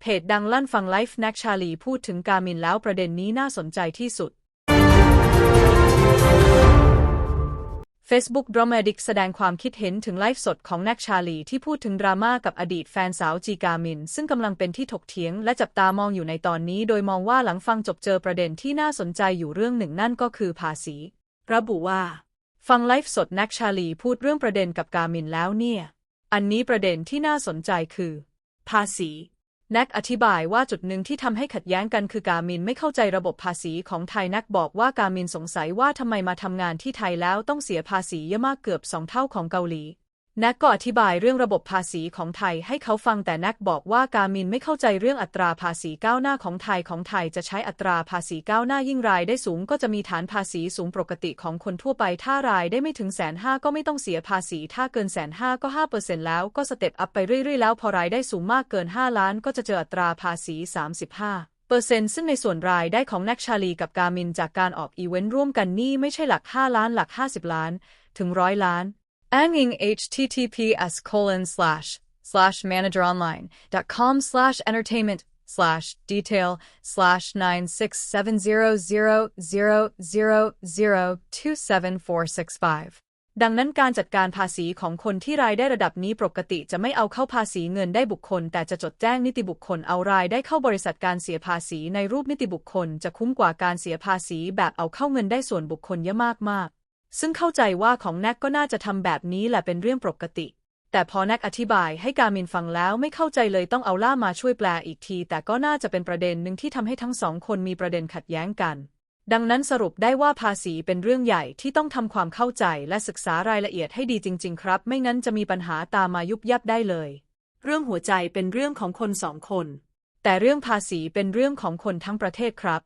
เพจดังลั่นฟังไลฟ์แน็กชาลีพูดถึงกามินแล้วประเด็นนี้น่าสนใจที่สุด Facebook d r a m a d i c แสดงความคิดเห็นถึงไลฟ์สดของแน็กชาลีที่พูดถึงดราม่ากับอดีตแฟนสาวจีกามิน ซึ่งกำลังเป็นที่ถกเถียงและจับตามองอยู่ในตอนนี้ โดยมองว่าหลังฟังจบเจอประเด็นที่น่าสนใจอยู่เรื่องหนึ่งนั่นก็คือภาษี ระบุว่า ฟังไลฟ์สดแน็กชาลีพูดเรื่องประเด็นกับกามินแล้วเนี่ย อันนี้ประเด็นที่น่าสนใจคือ ภาษี แน็กอธิบายว่าจุดหนึ่งที่ทำให้ขัดแย้งกันคือการมินไม่เข้าใจระบบภาษีของไทยแน็กบอกว่าการมินสงสัยว่าทำไมมาทำงานที่ไทยแล้วต้องเสียภาษีเยอะมากเกือบสองเท่าของเกาหลี น็กก็อธิบายเรื่องระบบภาษีของไทยให้เขาฟังแต่แน็กบอกว่ากามินไม่เข้าใจเรื่องอัตราภาษีก้าวหน้าของไทยของไทยจะใช้อัตราภาษีก้าวหน้ายิ่งรายได้สูงก็จะมีฐานภาษีสูงปกติของคนทั่วไป ถ้ารายได้ไม่ถึงแสนห้าก็ไม่ต้องเสียภาษี ถ้าเกินแสนห้าก็ห้าเปอร์เซ็นต์แล้วก็สเต็ปอัพไปเรื่อยๆแล้วพอรายได้สูงมากเกิน5ล้านก็จะเจออัตราภาษี35เปอร์เซ็นต์ซึ่งในส่วนรายได้ของนักชาลีกับกามินจากการออกอีเวนต์ร่วมกันนี่ไม่ใช่หลัก 5 ล้านหลัก 50 ล้าน ถึงร้อยล้าน อ้างอิง https colon slash slash manageronline.com slash entertainment slash detail slash nine six seven zero zero zero zero zero two seven four six five ดังนั้นการจัดการภาษีของคนที่รายได้ระดับนี้ปกติจะไม่เอาเข้าภาษีเงินได้บุคคล แต่จะจดแจ้งนิติบุคคลเอารายได้เข้าบริษัทการเสียภาษีในรูปนิติบุคคล จะคุ้มกว่าการเสียภาษีแบบเอาเข้าเงินได้ส่วนบุคคลเยอะมากๆ ซึ่งเข้าใจว่าของแน็กก็น่าจะทำแบบนี้แหละเป็นเรื่องปกติ แต่พอแน็กอธิบายให้การมินฟังแล้วไม่เข้าใจเลยต้องเอาล่ามาช่วยแปลอีกที แต่ก็น่าจะเป็นประเด็นหนึ่งที่ทำให้ทั้งสองคนมีประเด็นขัดแย้งกัน ดังนั้นสรุปได้ว่าภาษีเป็นเรื่องใหญ่ที่ต้องทำความเข้าใจและศึกษารายละเอียดให้ดีจริง ๆ ครับ ไม่งั้นจะมีปัญหาตามมายุบยับได้เลย เรื่องหัวใจเป็นเรื่องของคนสองคน แต่เรื่องภาษีเป็นเรื่องของคนทั้งประเทศครับ